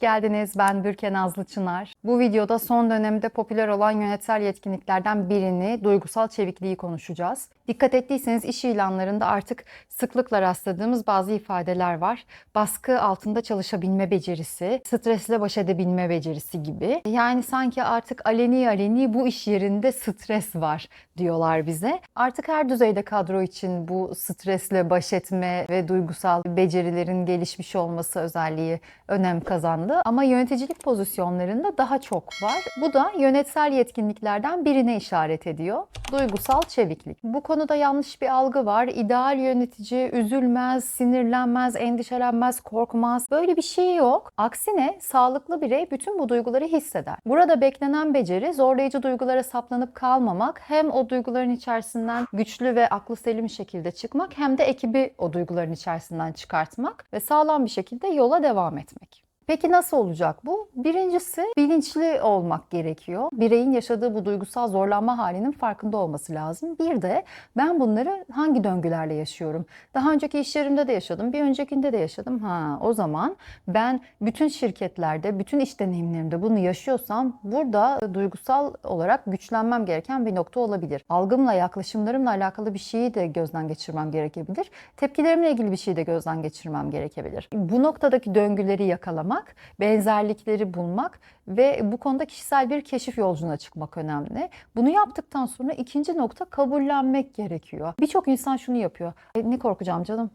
geldiniz. Ben Bürke Nazlı Çınar. Bu videoda son dönemde popüler olan yönetsel yetkinliklerden birini, duygusal çevikliği konuşacağız. Dikkat ettiyseniz iş ilanlarında artık sıklıkla rastladığımız bazı ifadeler var. Baskı altında çalışabilme becerisi, stresle baş edebilme becerisi gibi. Yani sanki artık aleni aleni bu iş yerinde stres var diyorlar bize. Artık her düzeyde kadro için bu stresle baş etme ve duygusal becerilerin gelişmiş olması özelliği önem kazandı. Ama yöneticilik pozisyonlarında daha çok var. Bu da yönetsel yetkinliklerden birine işaret ediyor. Duygusal çeviklik. Bu konuda yanlış bir algı var. İdeal yönetici üzülmez, sinirlenmez, endişelenmez, korkmaz. Böyle bir şey yok. Aksine sağlıklı birey bütün bu duyguları hisseder. Burada beklenen beceri zorlayıcı duygulara saplanıp kalmamak, hem o duyguların içerisinden güçlü ve aklı selim şekilde çıkmak hem de ekibi o duyguların içerisinden çıkartmak ve sağlam bir şekilde yola devam etmek. Peki nasıl olacak bu? Birincisi bilinçli olmak gerekiyor. Bireyin yaşadığı bu duygusal zorlanma halinin farkında olması lazım. Bir de ben bunları hangi döngülerle yaşıyorum? Daha önceki iş yerimde de yaşadım, bir öncekinde de yaşadım. Ha, o zaman ben bütün şirketlerde, bütün iş deneyimlerimde bunu yaşıyorsam burada duygusal olarak güçlenmem gereken bir nokta olabilir. Algımla, yaklaşımlarımla alakalı bir şeyi de gözden geçirmem gerekebilir. Tepkilerimle ilgili bir şeyi de gözden geçirmem gerekebilir. Bu noktadaki döngüleri yakalamak benzerlikleri bulmak ve bu konuda kişisel bir keşif yolculuğuna çıkmak önemli. Bunu yaptıktan sonra ikinci nokta kabullenmek gerekiyor. Birçok insan şunu yapıyor. E, ne korkacağım canım?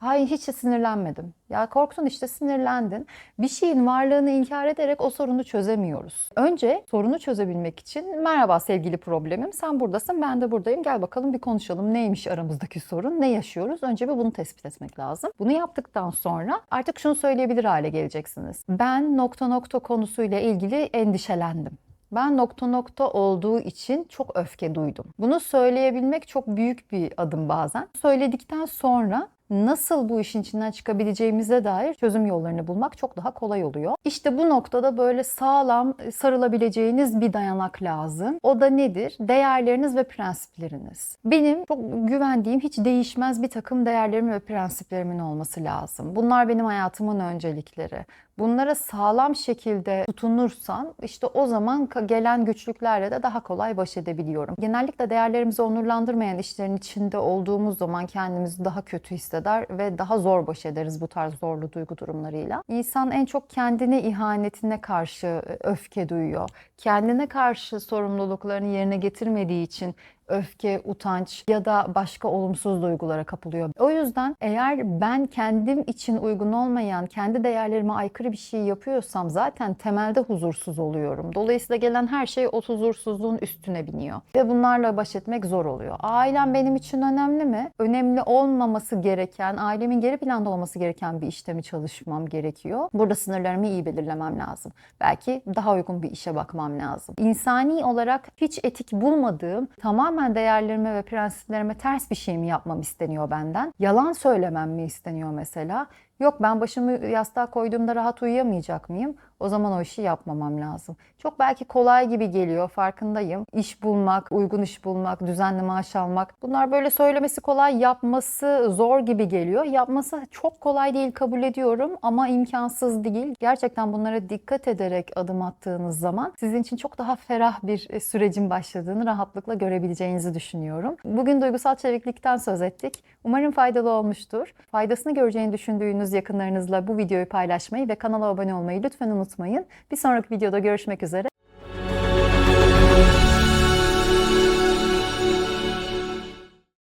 Hayır hiç sinirlenmedim. Ya korktun işte sinirlendin. Bir şeyin varlığını inkar ederek o sorunu çözemiyoruz. Önce sorunu çözebilmek için merhaba sevgili problemim sen buradasın ben de buradayım gel bakalım bir konuşalım neymiş aramızdaki sorun ne yaşıyoruz önce bir bunu tespit etmek lazım. Bunu yaptıktan sonra artık şunu söyleyebilir hale geleceksiniz. Ben nokta nokta konusuyla ilgili endişelendim. Ben nokta nokta olduğu için çok öfke duydum. Bunu söyleyebilmek çok büyük bir adım bazen. Söyledikten sonra nasıl bu işin içinden çıkabileceğimize dair çözüm yollarını bulmak çok daha kolay oluyor. İşte bu noktada böyle sağlam sarılabileceğiniz bir dayanak lazım. O da nedir? Değerleriniz ve prensipleriniz. Benim çok güvendiğim hiç değişmez bir takım değerlerim ve prensiplerimin olması lazım. Bunlar benim hayatımın öncelikleri. Bunlara sağlam şekilde tutunursan işte o zaman gelen güçlüklerle de daha kolay baş edebiliyorum. Genellikle değerlerimizi onurlandırmayan işlerin içinde olduğumuz zaman kendimizi daha kötü hisseder ve daha zor baş ederiz bu tarz zorlu duygu durumlarıyla. İnsan en çok kendine ihanetine karşı öfke duyuyor. Kendine karşı sorumluluklarını yerine getirmediği için öfke, utanç ya da başka olumsuz duygulara kapılıyor. O yüzden eğer ben kendim için uygun olmayan, kendi değerlerime aykırı bir şey yapıyorsam zaten temelde huzursuz oluyorum. Dolayısıyla gelen her şey o huzursuzluğun üstüne biniyor. Ve bunlarla baş etmek zor oluyor. Ailem benim için önemli mi? Önemli olmaması gereken, ailemin geri planda olması gereken bir işte mi çalışmam gerekiyor? Burada sınırlarımı iyi belirlemem lazım. Belki daha uygun bir işe bakmam lazım. İnsani olarak hiç etik bulmadığım, tamamen tamamen değerlerime ve prensiplerime ters bir şey mi yapmam isteniyor benden? Yalan söylemem mi isteniyor mesela? Yok ben başımı yastığa koyduğumda rahat uyuyamayacak mıyım? O zaman o işi yapmamam lazım. Çok belki kolay gibi geliyor farkındayım. İş bulmak, uygun iş bulmak, düzenli maaş almak. Bunlar böyle söylemesi kolay, yapması zor gibi geliyor. Yapması çok kolay değil kabul ediyorum ama imkansız değil. Gerçekten bunlara dikkat ederek adım attığınız zaman sizin için çok daha ferah bir sürecin başladığını rahatlıkla görebileceğinizi düşünüyorum. Bugün duygusal çeviklikten söz ettik. Umarım faydalı olmuştur. Faydasını göreceğini düşündüğünüz yakınlarınızla bu videoyu paylaşmayı ve kanala abone olmayı lütfen unutmayın. Bir sonraki videoda görüşmek üzere.